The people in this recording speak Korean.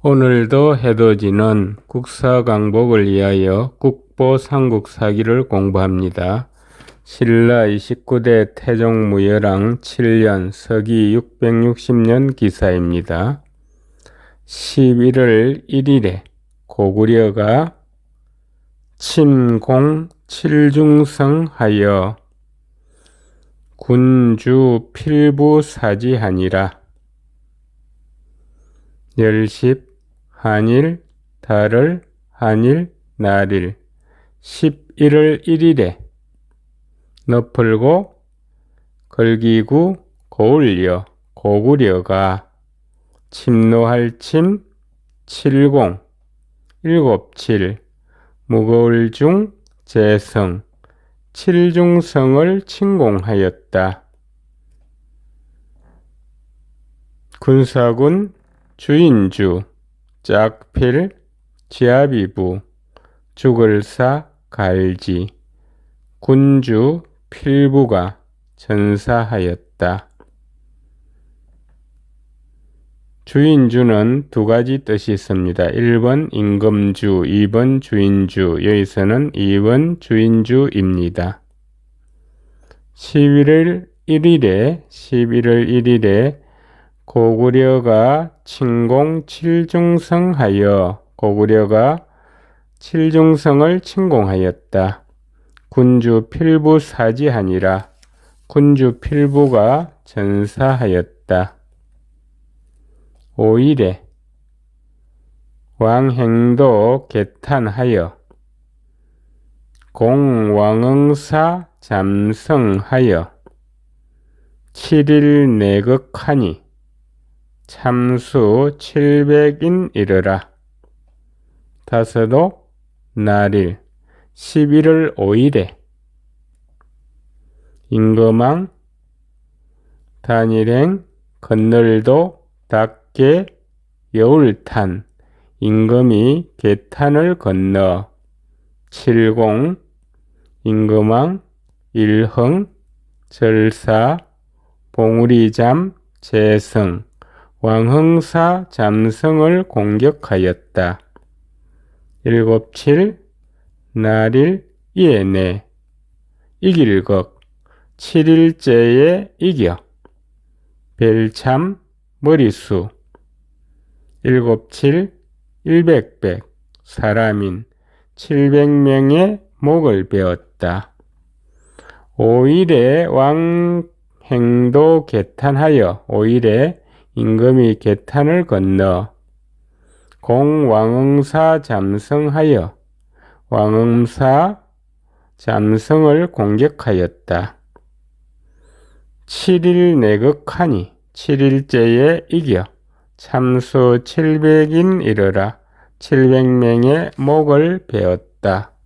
오늘도 해돋이는 국사 강복을 위하여 국보 삼국사기를 공부합니다. 신라 29대 태종 무열왕 7년 서기 660년 기사입니다. 11월 1일에 고구려가 침공 칠중성하여 군주 필부사지하니라. 열십 한일 달을 한일 날일. 11월 1일에. 너풀고 걸기구 고울려 고구려가. 침노할 침 칠공. 일곱칠. 무거울 중 재성. 칠중성을 침공하였다. 군사군 주인주 짝필 지아비부 죽을사 갈지 군주 필부가 전사하였다. 주인주는 두 가지 뜻이 있습니다. 1번 임금주, 2번 주인주. 여기서는 2번 주인주입니다. 11월 1일에 11월 1일에 고구려가 침공 칠중성하여 고구려가 칠중성을 침공하였다. 군주 필부 사지하니라 군주 필부가 전사하였다. 5일에 왕행도 개탄하여 공왕응사 잠성하여 7일 내극하니 참수 700인 이르라. 다섯도 날일 11월 5일에. 임금왕 단일행 건널도 닭개 여울탄 임금이 개탄을 건너. 칠공 임금왕 일흥 절사 봉우리잠 재성 왕흥사 잠성을 공격하였다. 일곱칠 날일 이에내 이길극 칠일째에 이겨. 벨참 머리수. 일곱칠 일백백. 사람인 칠백명의 목을 베었다. 오일에 왕 행도 개탄하여 오일에 임금이 개탄을 건너 공왕응사 잠성하여 왕응사 잠성을 공격하였다. 7일 내극하니 7일째에 이겨 참수 700인 이르라 700명의 목을 베었다.